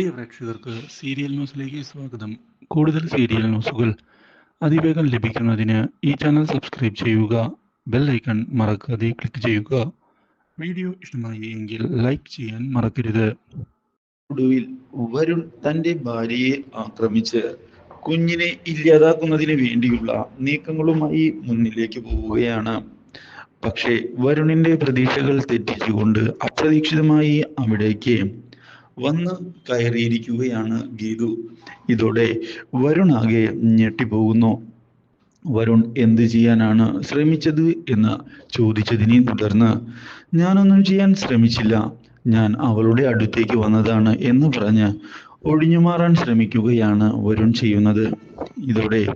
പ്രിയ പ്രേക്ഷകർക്ക് സീരിയൽ ന്യൂസിലേക്ക് സ്വാഗതം. കൂടുതൽ സീരിയൽ ന്യൂസുകൾ അതിവേഗം ലഭിക്കുന്നതിന് ഈ ചാനൽ സബ്സ്ക്രൈബ് ചെയ്യുക ബെൽ ഐക്കൺ മറക്കാതെ ക്ലിക്ക് ചെയ്യുക. വീഡിയോ ഇഷ്ടമായി എങ്കിൽ ലൈക്ക് ചെയ്യാൻ മറക്കരുത്. ഒടുവിൽ വരുൺ തന്റെ ഭാര്യയെ ആക്രമിച്ച് കുഞ്ഞിനെ ഇല്ലാതാക്കുന്നതിന് വേണ്ടിയുള്ള നീക്കങ്ങളുമായി മുന്നിലേക്ക് പോവുകയാണ്. പക്ഷേ വരുണിന്റെ പ്രതീക്ഷകൾ തെറ്റിച്ചുകൊണ്ട് അപ്രതീക്ഷിതമായി അവിടേക്ക് വന്ന് കയറിയിരിക്കുകയാണ് ഗീതു. ഇതോടെ വരുൺ ആകെ ഞെട്ടിപ്പോകുന്നു. വരുൺ എന്ത് ചെയ്യാനാണ് ശ്രമിച്ചത് എന്ന് ചോദിച്ചതിനെ തുടർന്ന് ഞാനൊന്നും ചെയ്യാൻ ശ്രമിച്ചില്ല. ഞാൻ അവളുടെ അടുത്തേക്ക് വന്നതാണ് എന്ന് പറഞ്ഞ് ഒഴിഞ്ഞു മാറാൻ ശ്രമിക്കുകയാണ് വരുൺ ചെയ്യുന്നത്. ഇതോടെ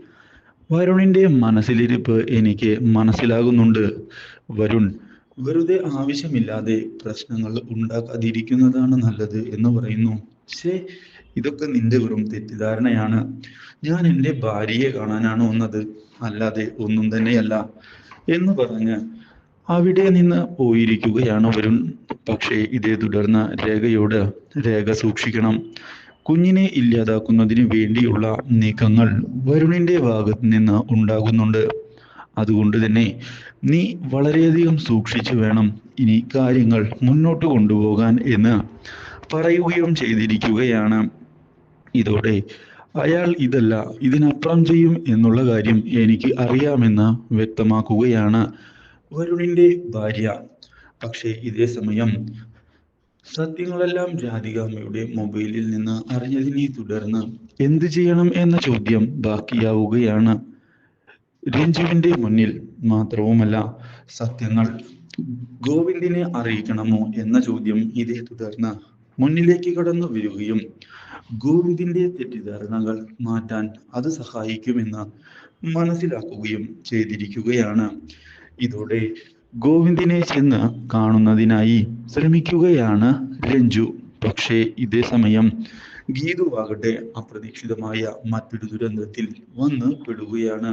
വരുണിന്റെ മനസ്സിലിരിപ്പ് എനിക്ക് മനസ്സിലാകുന്നുണ്ട്. വരുൺ വെറുതെ ആവശ്യമില്ലാതെ പ്രശ്നങ്ങൾ ഉണ്ടാക്കാതിരിക്കുന്നതാണ് നല്ലത് എന്ന് പറയുന്നു. പക്ഷേ ഇതൊക്കെ നിന്റെ വെറും തെറ്റിദ്ധാരണയാണ്. ഞാൻ എന്റെ ഭാര്യയെ കാണാനാണ് വന്നത്? അല്ലാതെ ഒന്നും തന്നെയല്ല എന്ന് പറഞ്ഞ് അവിടെ നിന്ന് പോയിരിക്കുകയാണ് വരുൺ. പക്ഷേ ഇതേ തുടർന്ന് രേഖയോട് രേഖ സൂക്ഷിക്കണം. കുഞ്ഞിനെ ഇല്ലാതാക്കുന്നതിന് വേണ്ടിയുള്ള നീക്കങ്ങൾ വരുണിന്റെ ഭാഗത്ത് നിന്ന് ഉണ്ടാകുന്നുണ്ട്. അതുകൊണ്ട് തന്നെ നീ വളരെയധികം സൂക്ഷിച്ചു വേണം ഇനി കാര്യങ്ങൾ മുന്നോട്ട് കൊണ്ടുപോകാൻ എന്ന് പറയുകയും ചെയ്തിരിക്കുകയാണ്. ഇതോടെ അയാൾ ഇതല്ല ഇതിനപ്പുറം ചെയ്യും എന്നുള്ള കാര്യം എനിക്ക് അറിയാമെന്ന് വ്യക്തമാക്കുകയാണ് വരുണിന്റെ ഭാര്യ. പക്ഷേ ഇതേ സമയം സത്യങ്ങളെല്ലാം രാധികാമ്മയുടെ മൊബൈലിൽ നിന്ന് അറിഞ്ഞതിനെ തുടർന്ന് എന്ത് ചെയ്യണം എന്ന ചോദ്യം ബാക്കിയാവുകയാണ്. രഞ്ജുവിന്റെ മുന്നിൽ മാത്രവുമല്ല സത്യങ്ങൾ ഗോവിന്ദിനെ അറിയിക്കണമോ എന്ന ചോദ്യം ഇതേ തുടർന്ന് മുന്നിലേക്ക് കടന്നു വരികയും ഗോവിന്ദിന്റെ തെറ്റിദ്ധാരണകൾ മാറ്റാൻ അത് സഹായിക്കുമെന്ന് മനസ്സിലാക്കുകയും ചെയ്തിരിക്കുകയാണ്. ഇതോടെ ഗോവിന്ദിനെ ചെന്ന് കാണുന്നതിനായി ശ്രമിക്കുകയാണ് രഞ്ജു. പക്ഷേ ഇതേ സമയം ഗീതുവാകട്ടെ അപ്രതീക്ഷിതമായ മറ്റൊരു ദുരന്തത്തിൽ വന്ന് പെടുകയാണ്.